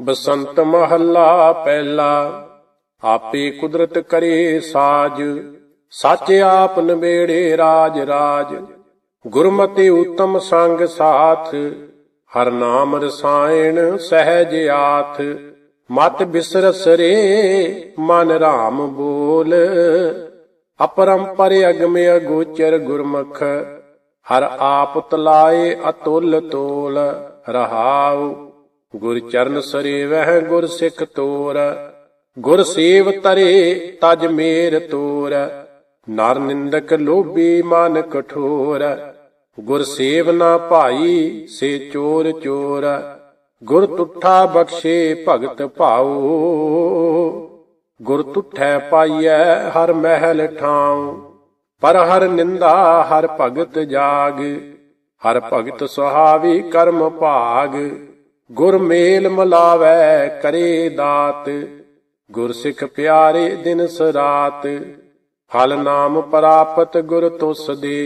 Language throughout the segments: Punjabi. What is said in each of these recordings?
ਬਸੰਤ ਮਹੱਲਾ ਪਹਿਲਾ, ਆਪੇ ਕੁਦਰਤ ਕਰੇ ਸਾਜ, ਸੱਚ ਆਪ ਨਵੇੜੇ ਰਾਜ ਰਾਜ। ਗੁਰਮਤਿ ਉਤਮ ਸੰਗ ਸਾਥ, ਹਰ ਨਾਮ ਰਸਾਇਣ ਸਹਿਜ ਆਥ। ਮਤ ਬਿਸਰਸ ਰੇ, ਮਨ ਰਾਮ ਬੋਲ। ਅਪਰੰਪਰ ਅਗਮ ਅਗੋਚਰ ਗੁਰਮੁਖ, ਹਰ ਆਪ ਤਲਾਏ ਅਤੁਲ ਤੋਲ। ਰਹਾਉ ਗੁਰ ਚਰਨ ਸਰੇ ਵਹਿ ਗੁਰ ਸਿੱਖ ਤੋਰ। ਗੁਰ ਸੇਵ ਤਰੇ ਤਜ ਮੇਰ ਤੋਰ। ਨਰ ਨਿੰਦਕ ਲੋਭੀ ਮਨ ਕਠੋਰ। ਗੁਰ ਸੇਵ ਨਾ ਭਾਈ ਸੇ ਚੋਰ ਚੋਰ। ਗੁਰ ਤੁਠਾ ਬਖਸ਼ੇ ਭਗਤ ਭਾਉ। ਗੁਰ ਤੁਠੈ ਪਾਈਐ ਹਰ ਮਹਿਲ ਠਾਉ। ਪਰ ਹਰ ਨਿੰਦਾ ਹਰ ਭਗਤ ਜਾਗ। ਹਰ ਭਗਤ ਸੁਹਾਵੀ ਕਰਮ ਭਾਗ। ਗੁਰ ਮੇਲ ਮਲਾਵੈ ਕਰੇ ਦਾਤ ਗੁਰ ਸਿੱਖ ਪਿਆਰੇ ਦਿਨ ਸਰਾਤ ਹਲ ਨਾਮ ਪ੍ਰਾਪਤ ਗੁਰ ਤੁਸ ਦੇ।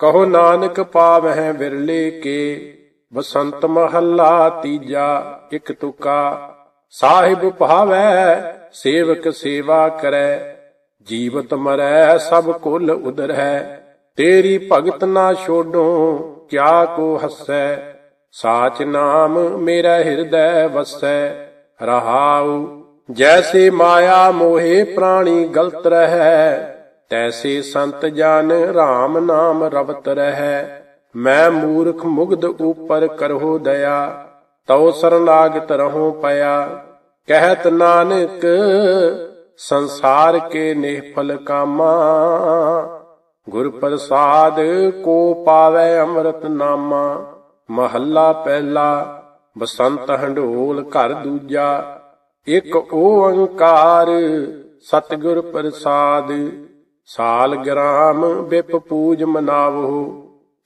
ਕਹੋ ਨਾਨਕ ਪਾਵਹਿ ਵਿਰਲੇ ਕੇ, ਬਸੰਤ ਮਹੱਲਾ ਤੀਜਾ ਇਕ ਤੁਕਾ। ਸਾਹਿਬ ਭਾਵੈ, ਸੇਵਕ ਸੇਵਾ ਕਰੈ, ਜੀਵਤ ਮਰੈ, ਸਭ ਕੁਲ ਹੈ ਤੇਰੀ ਭਗਤ ਨਾ ਛੋਡੋ, ਕਿਆ ਕੋ ਹਸੈ। ਸਾਚ ਨਾਮ ਮੇਰਾ ਹਿਰਦੈ ਵਸੈ, ਰਹਾਉ, ਜੈਸੇ ਮਾਇਆ ਮੋਹੇ ਪ੍ਰਾਣੀ ਗਲਤ ਰਹੈ, ਤੈਸੇ ਸੰਤ ਜਨ RAM ਨਾਮ ਰਵਤ ਰਹੈ। ਮੈਂ ਮੂਰਖ ਮੁਗਧ ਉਪਰ ਕਰਹੁ ਦਇਆ, ਤਉ ਸਰਨਾਗਤ ਰਹੋ ਪਿਆ। ਕਹਿਤ ਨਾਨਕ, ਸੰਸਾਰ ਕੇ ਨਿਹਫਲ ਕਾਮਾ। ਗੁਰ ਪ੍ਰਸਾਦ ਕੋ ਪਾਵੇ ਅੰਮ੍ਰਿਤ ਨਾਮਾ। ਮਹੱਲਾ ਪਹਿਲਾ, ਬਸੰਤ ਹੰਡੋਲ ਘਰ ਦੂਜਾ, ਇੱਕ ਓੰਕਾਰ ਸਤਿਗੁਰ ਪ੍ਰਸਾਦ, ਸਾਲ ਗ੍ਰਾਮ ਬਿਪ ਪੂਜ ਮਨਾਵੋ,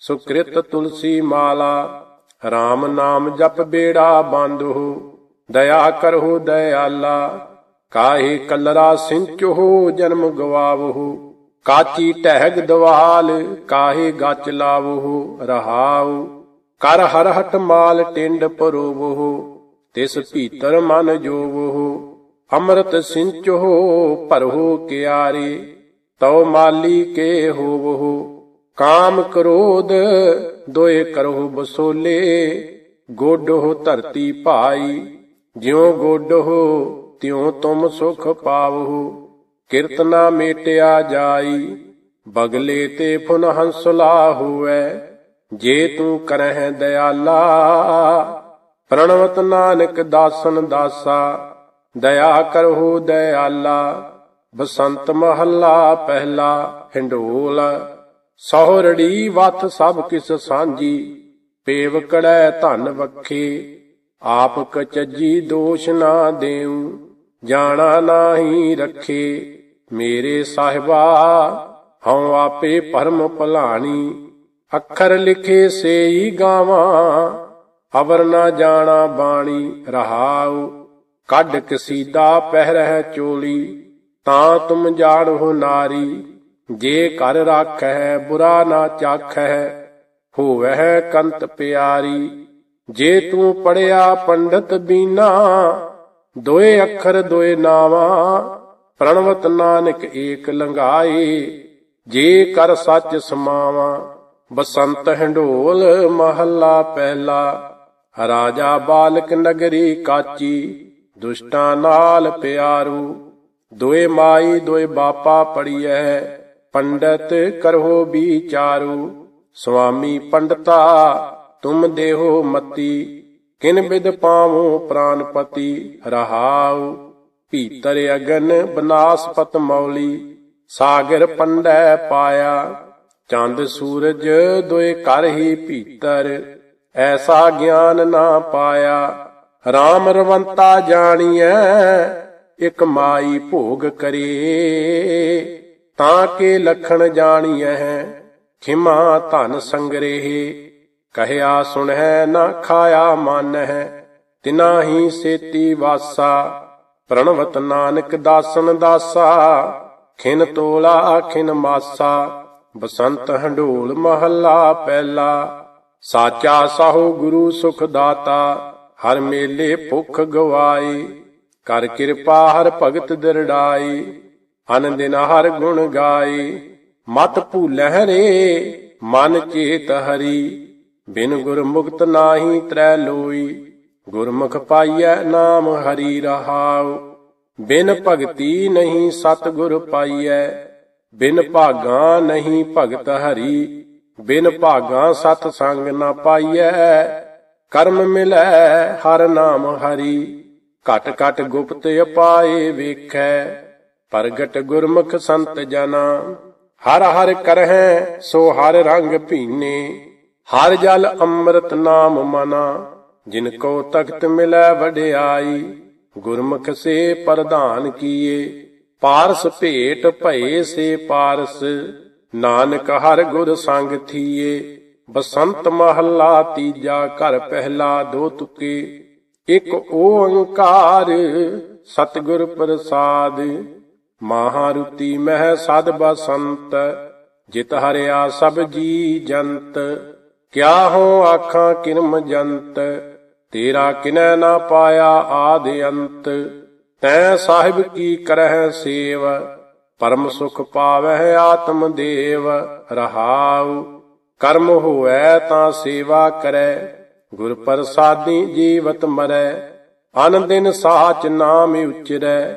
ਸੁਕ੍ਰਿਤ ਤੁਲਸੀ ਮਾਲਾ RAM ਨਾਮ ਜਪ ਬੇੜਾ ਬੰਦੋ ਦਇਆ ਕਰਹੁ ਦਇਆਲਾ, ਕਾਹੇ ਕਲਰਾ ਸਿੰਚੋ ਜਨਮ ਗਵਾਵੋ, ਕਾਚੀ ਟਹਿਗ ਦਵਾਲ, ਕਾਹੇ ਗੱਚ ਲਾਵੋ, ਰਹਾਉ ਕਰ ਹਰ ਹਟ ਮਾਲ ਟਿੰਡ ਪਰੋਵੋ ਤਿਸ ਭੀਤਰ ਮਨ ਜੋਵੋ ਅੰਮ੍ਰਿਤ ਸਿੰਚੋ ਭਰੋ ਕਿਆਰੇ, ਤਉ ਮਾਲੀ ਕੇ ਹੋਵੋ ਕਾਮ ਕ੍ਰੋਧ ਦੋਏ ਕਰਹੁ ਬਸੋਲੇ ਗੋਡੋ ਧਰਤੀ ਭਾਈ। ਜਿਉ ਗੋਡੋ ਤਿਉ ਤੁਮ ਸੁਖ ਪਾਵਹੁ। ਕਿਰਤਨਾ ਮੇਟਿਆ ਜਾਈ, ਬਗਲੇ ਤੇ ਫੁਨ ਹੰਸਲਾ ਹੋਵੇ। ਜੇ ਤੂੰ ਕਰਹਿ ਦਇਆਲਾ, ਪ੍ਰਣਵਤ ਨਾਨਕ ਦਾਸਨ ਦਾਸਾ, ਦਇਆ ਕਰਹੁ ਦਿਆਲਾ ਬਸੰਤ ਮਹੱਲਾ ਪਹਿਲਾ ਹਿੰਡੋਲ, ਸਹੁਰੜੀ ਵਤ ਸਭ ਕਿਸ ਸਾਂਝੀ ਪੇਵਕੜੈ ਧਨ ਵਖੇ, ਆਪ ਕਚਜੀ ਦੋਸ਼ ਨਾ ਦੇਉ, ਜਾਣਾ ਨਾਹੀ ਰੱਖੇ, ਮੇਰੇ ਸਾਹਿਬਾ, ਹਉ ਆਪੇ ਪਰਮ ਭਲਾਣੀ ਅੱਖਰ ਲਿਖੇ ਸੇਈ ਗਾਵਾਂ, ਅਵਰ ਨਾ ਜਾਣਾ ਬਾਣੀ ਰਹਾਉ। ਕੱਢ ਕਸੀਦਾ ਪਹਿਰਹਿ ਚੋਲੀ, ਤਾਂ ਤੁਮ ਜਾਣੋ ਨਾਰੀ। ਜੇ ਕਰ ਰਾਖੈ ਬੁਰਾ ਨਾ ਚਾਖੈ ਹੋਵਹਿ ਕੰਤ ਪਿਆਰੀ। ਜੇ ਤੂੰ ਪੜਿਆ ਪੰਡਤ ਬੀਨਾ, ਦੋਏ ਅੱਖਰ ਦੋਏ ਨਾਵਾਂ, ਪ੍ਰਣਵਤ ਨਾਨਕ ਏਕ ਲੰਗਾਏ ਜੇ ਕਰ ਸੱਚ ਸਮਾਵਾ ਬਸੰਤ ਹੰਡੋਲ ਮਹੱਲਾ ਪਹਿਲਾ, ਰਾਜਾ ਬਾਲਕ ਨਗਰੀ ਕਾਚੀ, ਦੁਸ਼ਟਾਂ ਨਾਲ ਪਿਆਰੂ। ਦੋਏ ਮਾਈ ਦੋਏ ਬਾਪਾ ਪੜੀਐ ਪੰਡਤ ਕਰੋ ਵਿਚਾਰੂ। ਸੁਆਮੀ ਪੰਡਤਾ, ਤੁਮ ਦੇਹੋ ਮਤੀ, ਕਿਨ ਬਿਦ ਪਾਵੋ ਪ੍ਰਾਨਪਤੀ, ਰਹਾਉ। ਭੀਤਰ ਅਗਨ ਬਨਾਸਪਤ ਮੌਲੀ, ਸਾਗਰ ਪੰਡੈ ਪਾਇਆ। ਚੰਦ ਸੂਰਜ ਦੋਏ ਕਰ ਹੀ ਭੀਤਰ, ਐਸਾ ਗਿਆਨ ਨਾ ਪਾਇਆ। RAM ਰਵੰਤਾ ਜਾਣੀਐ, ਇਕ ਮਾਈ ਭੋਗ ਕਰੇ। ਤਾਂ ਕੇ ਲਖਣ ਜਾਣੀਐ, ਖਿਮਾ ਧਨ ਸੰਗ੍ਰਹਿ ਕਹਿਆ ਸੁਣਹਿ, ਨਾ ਖਾਇਆ ਮਨ ਹੈ ਤਿਨਾ ਹੀ ਸੇਤੀ ਵਾਸਾ। ਪ੍ਰਣਵਤ ਨਾਨਕ ਦਾਸਨ ਦਾਸਾ, ਖਿਨ ਤੋਲਾ ਖਿਨ ਮਾਸਾ। ਬਸੰਤ ਹੰਡੋਲ ਮਹੱਲਾ ਪਹਿਲਾ। ਸਾਚਾ ਸਾਹੋ ਗੁਰੂ ਸੁਖ ਦਾਤਾ, ਹਰ ਮੇਲੇ ਭੁਖ ਗਵਾਈ। ਕਰ ਕਿਰਪਾ ਹਰ ਭਗਤ ਦਿਰੜਾਈ ਅਨ ਦਿਨ ਹਰ ਗੁਣ ਗਾਈ। ਮਤ ਭੂਲਹਿ ਰੇ ਮਨ ਚੇਤ ਹਰੀ। ਬਿਨ ਗੁਰ ਮੁਕਤ ਨਾਹੀ ਤ੍ਰੈ ਲੋਈ, ਗੁਰਮੁਖ ਪਾਈਐ ਨਾਮ ਹਰੀ ਰਹਾਉ। ਬਿਨ ਭਗਤੀ ਨਹੀਂ ਸਤ ਗੁਰ ਪਾਈਐ ਬਿਨ ਭਾਗਾ ਨਹੀਂ ਭਗਤ ਹਰੀ, ਬਿਨ ਭਾਗਾ ਸਤ ਸੰਗ ਨਾ ਪਾਈਐ, ਕਰਮ ਮਿਲੈ ਹਰ ਨਾਮ ਹਰੀ। ਘਟ ਘਟ ਗੁਪਤ ਅਪਾਏ ਵੇਖੈ, ਪ੍ਰਗਟ ਗੁਰਮੁਖ ਸੰਤ ਜਨਾ। ਹਰ ਹਰ ਕਰਹਿ, ਸੋ ਹਰ ਰੰਗ ਭੀਨੇ। ਹਰ ਜਲ ਅੰਮ੍ਰਿਤ ਨਾਮ ਮਨਾ। ਜਿਨ ਕੋ ਤਖਤ ਮਿਲੈ ਵਡਿਆਈ, ਗੁਰਮੁਖ ਸੇ ਪ੍ਰਧਾਨ ਕੀਏ। ਪਾਰਸ ਭੇਟ ਭਏ ਸੇ ਪਾਰਸ, ਨਾਨਕ ਹਰ ਗੁਰ ਸੰਗ ਥੀਏ, ਬਸੰਤ ਮਹੱਲਾ ਤੀਜਾ ਘਰ ਪਹਿਲਾ ਦੋ ਤੁਕੇ, ਇੱਕ ਓੰਕਾਰ ਸਤਿਗੁਰ ਪ੍ਰਸਾਦ, ਮਹਾਰੁਤੀ ਮਹਿ ਸਦ ਬਸੰਤ, ਜਿਤ ਹਰਿਆ ਸਭ ਜੀ ਜੰਤ, ਕਿਆ ਹੋ ਆਖਾਂ ਕਿਰਮ ਜੰਤ, ਤੇਰਾ ਕਿਨੈ ਨਾ ਪਾਇਆ ਆਦ ਅੰਤ ਤੈ ਸਾਹਿਬ ਕੀ ਕਰਹਿ ਸੇਵ, ਪਰਮ ਸੁਖ ਪਾਵਹਿ ਆਤਮ ਦੇਵ, ਰਹਾਉ। ਕਰਮ ਹੋਐ ਤਾਂ ਸੇਵਾ ਕਰੈ, ਗੁਰ ਪ੍ਰਸਾਦੀ ਜੀਵਤ ਮਰੈ। ਅਨ ਦਿਨ ਸਾਚ ਨਾਮ ਉਚਰੈ,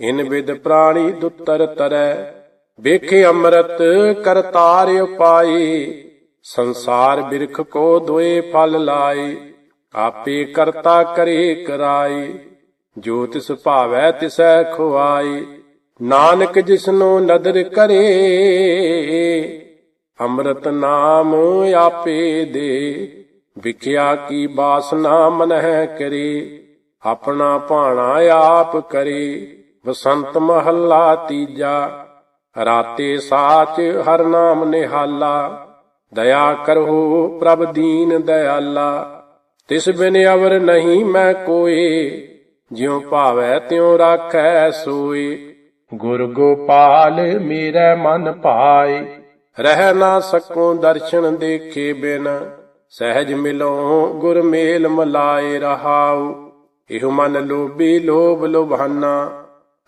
ਇਨ ਵਿਦ ਪ੍ਰਾਣੀ ਦੁੱਤਰ ਤਰੈ। ਵੇਖੇ ਅੰਮ੍ਰਿਤ ਕਰਤਾਰ ਉਪਾਈ ਸੰਸਾਰ ਬਿਰਖ ਕੋ ਦੋਏ ਫਲ ਲਾਏ। ਆਪੇ ਕਰਤਾ ਕਰੇ ਕਰਾਈ ਜੋ ਤਿਸ ਭਾਵੈ ਤਿਸੈ ਖੁਆਈ ਨਾਨਕ ਜਿਸਨੂੰ ਨਦਰ ਕਰੇ, ਅੰਮ੍ਰਿਤ ਨਾਮ ਆਪੇ ਦੇ। ਵਿਖਿਆ ਕੀ ਬਾਸਨਾ ਮਨਹਿ ਕਰੇ, ਆਪਣਾ ਭਾਣਾ ਆਪ ਕਰੇ। ਬਸੰਤ ਮਹੱਲਾ ਤੀਜਾ, ਰਾਤੇ ਸਾਚ ਹਰ ਨਾਮ ਨਿਹਾਲਾ। ਦਇਆ ਕਰੋ ਪ੍ਰਭ ਦੀਨ ਦਇਆਲਾ। ਤਿਸ ਬਿਨ ਅਵਰ ਨਹੀਂ ਮੈਂ ਕੋਏ। ਜਿਉ ਭਾਵੈ ਤਿਉ ਰਾਖੈ ਸੋਏ ਗੁਰ ਗੋਪਾਲ ਮੇਰੇ ਮਨ ਭਾਏ ਰਹਿ ਨਾ ਸਕੋ ਦਰਸ਼ਨ ਦੇਖੇ ਬਿਨ। ਸਹਿਜ ਮਿਲੋ ਗੁਰ ਮੇਲ ਮਲਾਏ ਰਹਾਉ। ਇਹੋ ਮਨ ਲੋਭੀ ਲੋਭ ਲੋਭਾਨਾ।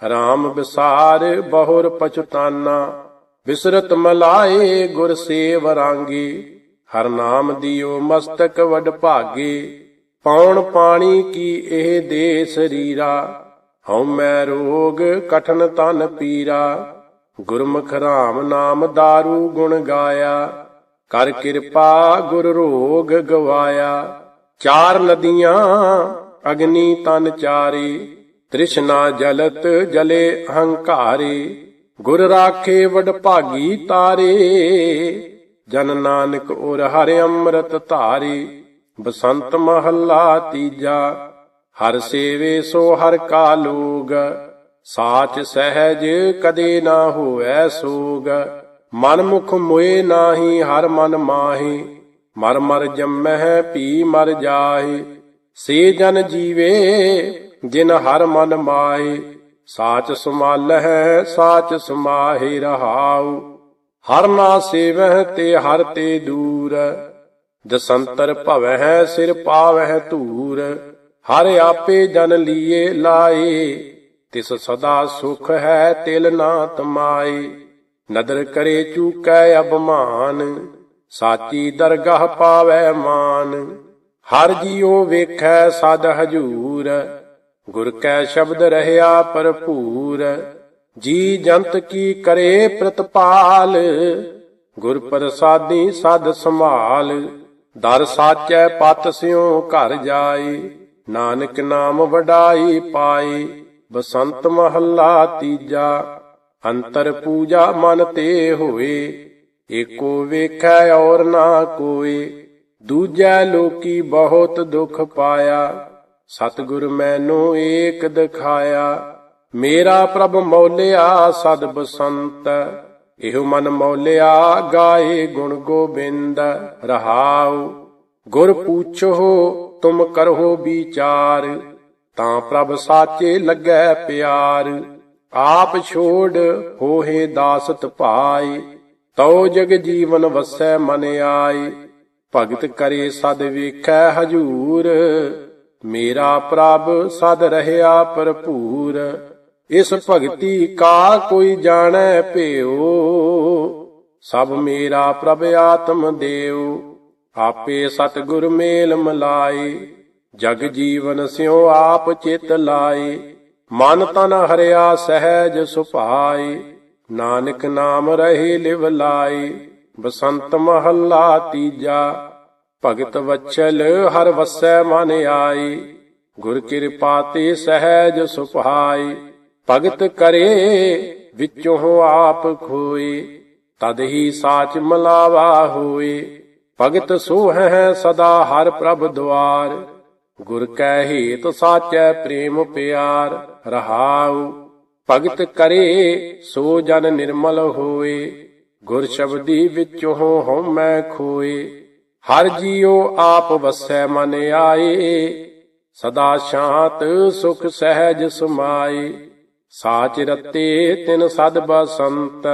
RAM ਵਿਸਾਰ ਬਹੁਰ ਪਛਤਾਨਾ। ਵਿਸਰਤ ਮਲਾਏ ਗੁਰ ਸੇਵ ਰਾਂਗੀ। ਹਰ ਨਾਮ ਦਿਓ ਮਸਤਕ ਵਡ ਭਾਗੇ। ਪੌਣ ਪਾਣੀ ਕੀ ਇਹ ਦੇ ਸਰੀਰਾ? ਹਉ ਮੈਂ ਰੋਗ ਕਠਨ ਤਨ ਪੀਰਾ। ਗੁਰਮੁਖ ਰਾਮ ਨਾਮ दारू ਗੁਣ ਗਾਇਆ। ਕਰ ਕਿਰਪਾ ਗੁਰ ਰੋਗ ਗਵਾਇਆ। ਚਾਰ ਨਦੀਆਂ ਅਗਨੀ ਤਨ ਚਾਰੇ। ਤ੍ਰਿਸ਼ਨਾ ਜਲਤ ਜਲੇ ਅਹੰਕਾਰੇ ਗੁਰ ਰਾਖੇ ਵਡ ਭਾਗੀ ਤਾਰੇ। ਜਨ ਨਾਨਕ ਔਰ ਹਰਿ ਅੰਮ੍ਰਿਤ ਧਾਰੀ। ਬਸੰਤ ਮਹੱਲਾ ਤੀਜਾ, ਹਰ ਸੇਵੇ ਸੋ ਹਰ ਕਾ ਲੋਗ, ਸਾਚ ਸਹਿਜ ਕਦੇ ਨਾ ਹੋਐ ਸੋਗ। ਮਨ ਮੁਖ ਮੋਏ ਨਾਹੀ, ਹਰ ਮਨ ਮਾਹੀ, ਮਰ ਮਰ ਜੰਮਹਿ ਪੀ ਮਰ ਜਾਹੀ। ਸੇ ਜਨ ਜੀਵੇ, ਜਿਨ ਹਰ ਮਨ ਮਾਏ ਸਾਚ ਸਮਾਲਹਿ ਸਾਚ ਸਮਾਹਿ ਰਹਾਉ। ਹਰ ਨਾ ਸੇਵਹਿ ਤੇ ਹਰ ਤੇ ਦੂਰ। ਦਸੰਤਰ ਹੈ ਸਿਰ ਪਾਵੈ ਧੂਰ, ਹਰ ਆਪੇ ਜਨ ਲੀਏ ਲਾਏ। ਤਿਸ ਸਦਾ ਸੁਖ ਹੈ ਤਿਲ ਨਾ ਤਮਾਏ ਨਦਰ ਕਰੇ ਚੂਕੈ ਅਬਮਾਨ ਸਾਚੀ ਦਰਗਾਹ ਪਾਵੈ ਮਾਨ। ਹਰ ਜੀਉ ਵੇਖੈ ਸਦ ਹਜੂਰ, ਗੁਰ ਕੈ ਸ਼ਬਦ ਰਹਿਆ ਭਰਪੂਰ। ਜੀ ਜੰਤ ਕੀ ਕਰੇ ਪ੍ਰਤਪਾਲ, ਗੁਰ ਪ੍ਰਸਾਦੀ ਸਦ ਸੰਭਾਲ। ਦਰ ਸਾਚੈ ਪਤ ਸਿਉ ਘਰ ਜਾਈ, ਨਾਨਕ ਨਾਮ ਵਡਾਈ ਪਾਈ, ਬਸੰਤ ਮਹੱਲਾ ਤੀਜਾ, ਅੰਤਰ ਪੂਜਾ ਮਨ ਤੇ ਹੋਏ, ਏਕੋ ਵੇਖੈ ਔਰ ਨਾ ਕੋਏ, ਦੂਜੈ ਲੋਕੀ ਬਹੁਤ ਦੁਖ ਪਾਇਆ, ਸਤਿਗੁਰ ਮੈਨੂੰ ਏਕ ਦਿਖਾਇਆ, ਮੇਰਾ ਪ੍ਰਭ ਮੌਲਿਆ ਸਦ ਬਸੰਤ ਇਹੋ ਮਨ ਮੌਲਿਆ, ਗਾਏ ਗੁਣ ਗੋਬਿੰਦ, ਰਹਾਉ। ਗੁਰ ਪੁੱਛੋ, ਤੁਮ ਕਰੋ ਵਿਚਾਰ, ਤਾਂ ਪ੍ਰਭ ਸਾਚੇ ਲੱਗੈ ਪਿਆਰ। ਆਪ ਛੋੜ ਹੋਏ ਦਾਸਤ ਭਾਈ ਤਉ ਜਗ ਜੀਵਨ ਵਸੈ ਮਨ ਆਏ। ਭਗਤ ਕਰੇ ਸਦ ਵੇਖੈ ਹਜੂਰ, ਮੇਰਾ ਪ੍ਰਭ ਸਦ ਰਹਿਆ ਭਰਪੂਰ। ਇਸ ਭਗਤੀ ਕਾ ਕੋਈ ਜਾਣੈ ਭਿਓ ਸਭ ਮੇਰਾ ਪ੍ਰਭ ਆਤਮ ਦੇਵ ਆਪੇ ਸਤਿਗੁਰ ਮੇਲ ਮਲਾਈ ਜਗ ਜੀਵਨ ਸਿਉ ਆਪ ਚਿਤ ਲਾਈ ਮਨ ਤਨ ਹਰਿਆ ਸਹਿਜ ਸੁਭਾਈ ਨਾਨਕ ਨਾਮ ਰਹੇ ਲਿਵ ਲਾਈ ਬਸੰਤ ਮਹੱਲਾ ਤੀਜਾ। ਭਗਤ ਵਚਲ ਹਰ ਵਸੈ ਮਨ ਆਈ ਗੁਰ ਕਿਰਪਾ ਤੇ ਸਹਿਜ ਸੁਭਾਈ ਭਗਤ ਕਰੇ, ਵਿੱਚੋਂ ਆਪ ਖੋਏ, ਤਦ ਹੀ ਸਾਚ ਮਲਾਵਾ ਹੋਏ। ਭਗਤ ਸੋ ਹੈ ਸਦਾ ਹਰ ਪ੍ਰਭ ਦੁਆਰ, ਗੁਰ ਕੈ ਹੇਤ ਸਾਚੈ ਪ੍ਰੇਮ ਪਿਆਰ, ਰਹਾਉ। ਭਗਤ ਕਰੇ, ਸੋ ਜਨ ਨਿਰਮਲ ਹੋਏ, ਗੁਰ ਸ਼ਬਦੀ ਵਿੱਚੋਂ ਹਉਮੈ ਖੋਏ। ਹਰ ਜੀਉ ਆਪ ਵਸੈ ਮਨ ਆਏ, ਸਦਾ ਸ਼ਾਂਤ ਸੁਖ ਸਹਿਜ ਸਮਾਏ। ਸਾਚ ਰਤੇ ਤਿਨ ਸਦ ਬਸੰਤ,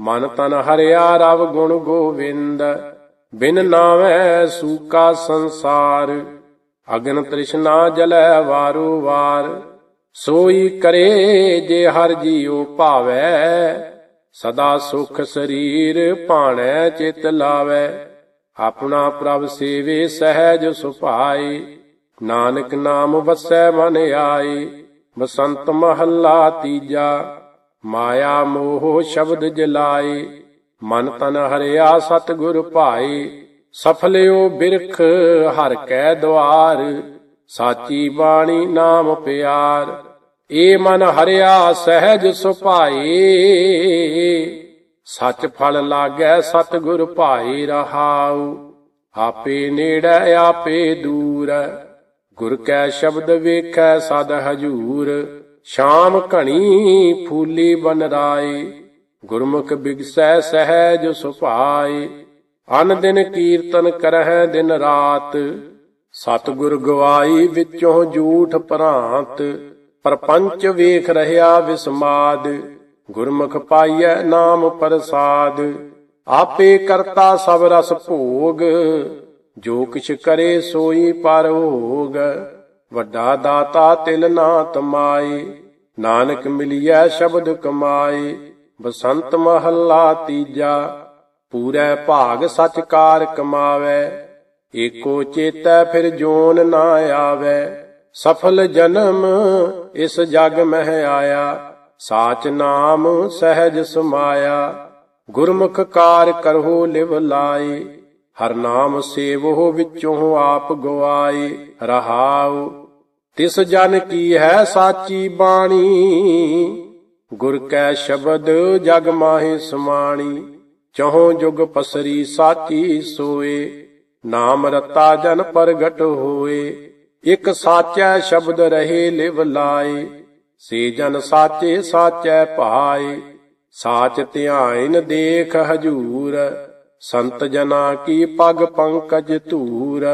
ਮਨ ਤਨ ਹਰਿਆ ਰਵ ਗੁਣ ਗੋਵਿੰਦ, ਬਿਨ ਨਾਵੈ ਸੂਕਾ ਸੰਸਾਰ, ਅਗਨ ਤ੍ਰਿਸ਼ਨਾ ਜਲੈ ਵਾਰੂ ਵਾਰ, ਸੋਈ ਕਰੇ ਜੇ ਹਰ ਜੀਉ ਭਾਵੈ, ਸਦਾ ਸੁਖ ਸਰੀਰ ਭਾਣੈ ਚਿਤ ਲਾਵੈ, ਆਪਣਾ ਪ੍ਰਭ ਸੇਵੇ ਸਹਿਜ ਸੁਭਾਈ ਨਾਨਕ ਨਾਮ ਵਸੈ ਮਨ ਆਈ ਬਸੰਤ ਮਹੱਲਾ ਤੀਜਾ, ਮਾਇਆ ਮੋਹ ਸ਼ਬਦ ਜਲਾਏ, ਮਨ ਤਨ ਹਰਿਆ ਸਤਿਗੁਰ ਭਾਏ, ਸਫਲਿਓ ਬਿਰਖ ਹਰ ਕੈ ਦਵਾਰ, ਸਾਚੀ ਬਾਣੀ ਨਾਮ ਪਿਆਰ, ਏ ਮਨ ਹਰਿਆ ਸਹਿਜ ਸੁਭਾਈ ਸੱਚ ਫਲ ਲਾਗੈ ਸਤਿਗੁਰ ਭਾਏ ਰਹਾਉ, ਆਪੇ ਨੇੜੇ, ਆਪੇ ਦੂਰ। ਗੁਰ ਕੈ ਸ਼ਬਦ ਵੇਖੈ ਸਦ ਹਜੂਰ, ਸ਼ਾਮ ਘਣੀ ਫੂਲੀ ਬਨ ਰਾਏ, ਗੁਰਮੁਖ ਬਿਗਸੈ ਸਹਿਜ ਸੁਭਾਈ ਅਨ ਦਿਨ ਕੀਰਤਨ ਕਰਹਿ ਦਿਨ ਰਾਤ, ਸਤਿਗੁਰ ਗਵਾਈ ਵਿੱਚੋਂ ਝੂਠ ਭਰਾਂਤ, ਪਰਪੰਚ ਵੇਖ ਰਹਿਆ ਵਿਸਮਾਦ, ਗੁਰਮੁਖ ਪਾਈਐ ਨਾਮ ਪ੍ਰਸਾਦ, ਆਪੇ ਕਰਤਾ ਸਭ ਰਸ ਭੋਗ ਜੋ ਕਿਛ ਕਰੇ ਸੋਈ ਪਰ ਹੋਗ। ਵੱਡਾ ਦਾਤਾ ਤਿਲ ਨਾ ਤਮਾਈ ਨਾਨਕ ਮਿਲਿਐ ਸ਼ਬਦ ਕਮਾਏ। ਬਸੰਤ ਮਹੱਲਾ ਤੀਜਾ, ਪੂਰੇ ਭਾਗ ਸਚਕਾਰ ਕਮਾਵੇ। ਏਕੋ ਚੇਤੈ ਫਿਰ ਜੋਨ ਨਾ ਆਵੇ। ਸਫਲ ਜਨਮ ਇਸ ਜਗ ਮਹਿ ਆਇਆ। ਸਾਚ ਨਾਮ ਸਹਿਜ ਸਮਾਇਆ। ਗੁਰਮੁਖ ਕਾਰ ਕਰਹੁ ਲਿਵ ਲਾਏ। ਹਰ ਨਾਮ ਸੇਵੋ ਵਿੱਚੋਂ ਆਪ ਗਵਾਈ ਰਹਾਉ, ਤਿਸ ਜਨ ਕੀ ਹੈ ਸਾਚੀ ਬਾਣੀ? ਗੁਰ ਕੈ ਸ਼ਬਦ ਜਗ ਮਾਹੇ ਸਮਾਣੀ, ਚਹੋ ਜੁਗ ਪਸਰੀ ਸਾਚੀ ਸੋਏ, ਨਾਮ ਰਤਾ ਜਨ ਪ੍ਰਗਟ ਹੋਏ, ਇਕ ਸਾਚੈ ਸ਼ਬਦ ਰਹੇ ਲਿਵ ਲਾਏ, ਸੇ ਜਨ ਸਾਚੇ ਸਾਚੈ ਭਾਏ ਸਾਚ ਧਿਆਇਨ ਦੇਖ ਹਜੂਰ। ਸੰਤ ਜਨਾ ਕੀ ਪਗ ਪੰਕਜ ਧੂਰ,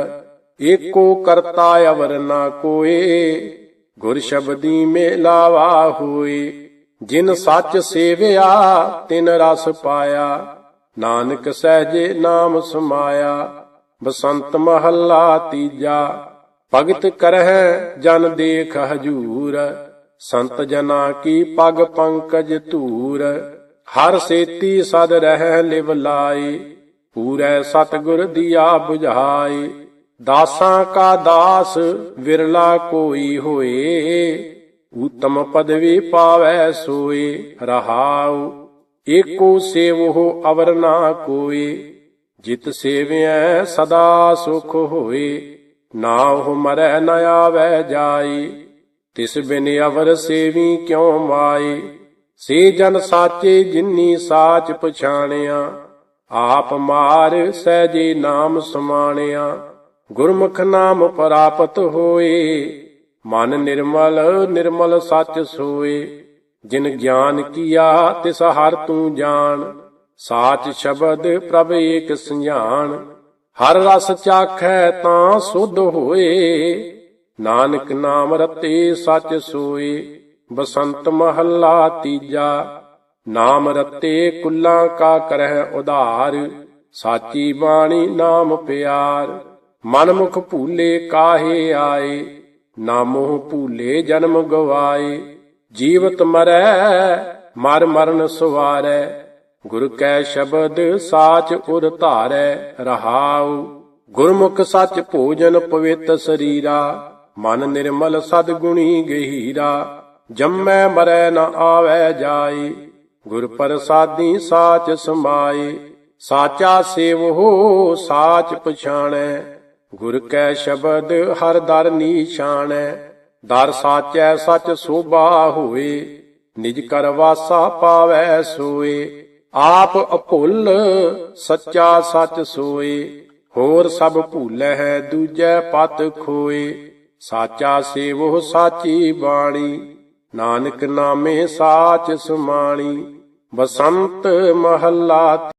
ਏਕੋ ਕਰਤਾ ਅਵਰ ਨਾ ਕੋਏ। ਗੁਰ ਸ਼ਬਦੀ ਮੇਲਾਵਾ ਹੋਏ ਜਿਨ ਸੱਚ ਸੇਵਿਆ, ਤਿਨ ਰਸ ਪਾਇਆ। ਨਾਨਕ ਸਹਜੇ ਨਾਮ ਸਮਾਇਆ, ਬਸੰਤ ਮਹੱਲਾ ਤੀਜਾ। ਭਗਤ ਕਰਹਿ ਜਨ ਦੇਖ ਹਜੂਰ, ਸੰਤ ਜਨਾ ਕੀ ਪਗ ਪੰਕਜ ਧੂਰ। ਹਰ ਸੇਤੀ ਸਦ ਰਹਿ ਲਿਵ ਲਾਏ। ਪੂਰੇ ਸਤਗੁਰ ਦੀਆ 부ਝਾਈ ਦਾਸਾਂ ਕਾ ਦਾਸ ਵਿਰਲਾ ਕੋਈ ਹੋਏ, ਉਤਮ ਪਦਵੀ ਪਾਵੈ ਸੋਏ, ਰਹਾਉ, ਏਕੋ ਸੇਵੋ ਅਵਰ ਨਾ ਕੋਏ, ਜਿਤ ਸੇਵਿਐ ਸਦਾ ਸੁਖ ਹੋਏ, ਨਾ ਉਹ ਮਰੈ ਨ ਆਵੈ ਜਾਈ ਤਿਸ ਬਿਨ ਅਵਰ ਸੇਵੀ ਕਿਉ ਮਾਈ ਸੇ ਜਨ ਸਾਚੇ ਜਿਨੀ ਸਾਚ ਪਛਾਣਿਆ ਆਪ ਮਾਰ ਸਹਿਜੇ ਨਾਮ ਸਮਾਣਿਆ, ਗੁਰਮੁਖ ਨਾਮ ਪ੍ਰਾਪਤ ਹੋਏ। ਮਨ ਨਿਰਮਲ ਨਿਰਮਲ ਸੱਚ ਸੋਏ। ਜਿਨ ਗਿਆਨ ਕੀਆ, ਤਿਸ ਹਰ ਤੂੰ ਜਾਣ। ਸਾਚ ਸ਼ਬਦ ਪ੍ਰਭ ਏਕ ਸੰਝਾਨ ਹਰ ਰਸ ਚਾਖੈ ਤਾਂ ਸੁਧ ਹੋਏ। ਨਾਨਕ ਨਾਮ ਰਤੇ ਸੱਚ ਸੋਏ। ਬਸੰਤ ਮਹੱਲਾ ਤੀਜਾ। ਨਾਮ ਰਤੇ ਕੁੱਲਾ ਕਾ ਕਰਹਿ ਉਧਾਰ, ਸਾਚੀ ਬਾਣੀ ਨਾਮ ਪਿਆਰ। ਮਨ ਮੁਖ ਭੂਲੇ ਕਾਹੇ ਆਏ ਨਾ ਮੋਹ ਭੂਲੇ ਜਨਮ ਗਵਾਏ। ਜੀਵਤ ਮਰੈ, ਮਰ ਮਰਨ ਸੁਵਾਰੈ, ਗੁਰ ਕੈ ਸ਼ਬਦ ਸਾਚ ਉਰ ਧਾਰੈ, ਰਹਾਉ। ਗੁਰਮੁਖ ਸੱਚ ਭੋਜਨ ਪਵਿੱਤ ਸਰੀਰਾ, ਮਨ ਨਿਰਮਲ ਸਦ ਗੁਣੀ ਗਹੀਰਾ। ਜੰਮੈ ਮਰੈ ਨ ਆਵੈ ਜਾਏ। ਗੁਰ ਪ੍ਰਸਾਦੀ ਸਾਚ ਸਮਾਏ, ਸਾਚਾ ਸੇਵਹੋ ਸਾਚ ਪਛਾਣੈ। ਗੁਰ ਕੈ ਸ਼ਬਦ, ਹਰ ਦਰ ਨੀਸ਼ਾਨੈ ਦਰ ਸਾਚੈ, ਸਚ ਸੋਭਾ ਹੋਏ। ਨਿਜ ਕਰ ਵਾਸਾ ਪਾਵੈ ਸੋਏ। ਆਪ ਅਭੁੱਲ, ਸੱਚਾ ਸਚ ਸੋਏ। ਹੋਰ ਸਭ ਭੂਲੈ ਹੈ, ਦੂਜੈ ਪਤ ਖੋਏ। ਸਾਚਾ ਸੇਵੋ, ਸਾਚੀ ਬਾਣੀ। ਨਾਨਕ ਨਾਮੇ ਸਾਚ ਸੁਮਾਣੀ ਬਸੰਤ ਮਹੱਲਾ